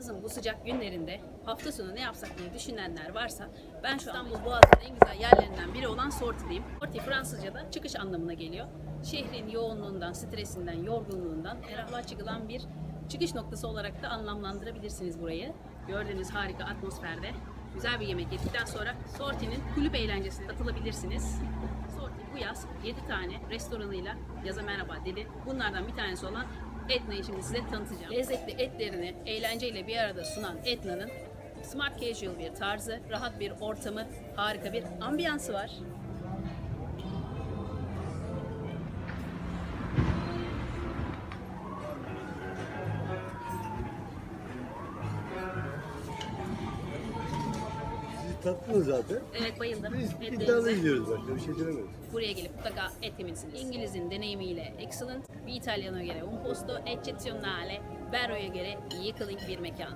Yazın bu sıcak günlerinde hafta sonu ne yapsak diye düşünenler varsa ben şu İstanbul Boğazı'nın en güzel yerlerinden biri olan Sorti'deyim. Sorti Fransızca'da çıkış anlamına geliyor. Şehrin yoğunluğundan, stresinden, yorgunluğundan ferahlığa çıkılan bir çıkış noktası olarak da anlamlandırabilirsiniz burayı. Gördüğünüz harika atmosferde güzel bir yemek yedikten sonra Sorti'nin kulüp eğlencesine katılabilirsiniz. Sorti bu yaz 7 tane restoranıyla yaza merhaba dedi. Bunlardan bir tanesi olan Etna'yı şimdi size tanıtacağım. Lezzetli etlerini eğlenceyle bir arada sunan Etna'nın smart casual bir tarzı, rahat bir ortamı, harika bir ambiyansı var. Tattınız zaten. Evet bayıldım. Biz iddialı Etlerinize. gidiyoruz başka bir şey diyemeyiz. Buraya gelip mutlaka et yemelisin. İngiliz'in deneyimiyle excellent, bir İtalyana göre un posto eccezionale, Berro'ya göre yıkılık bir mekan.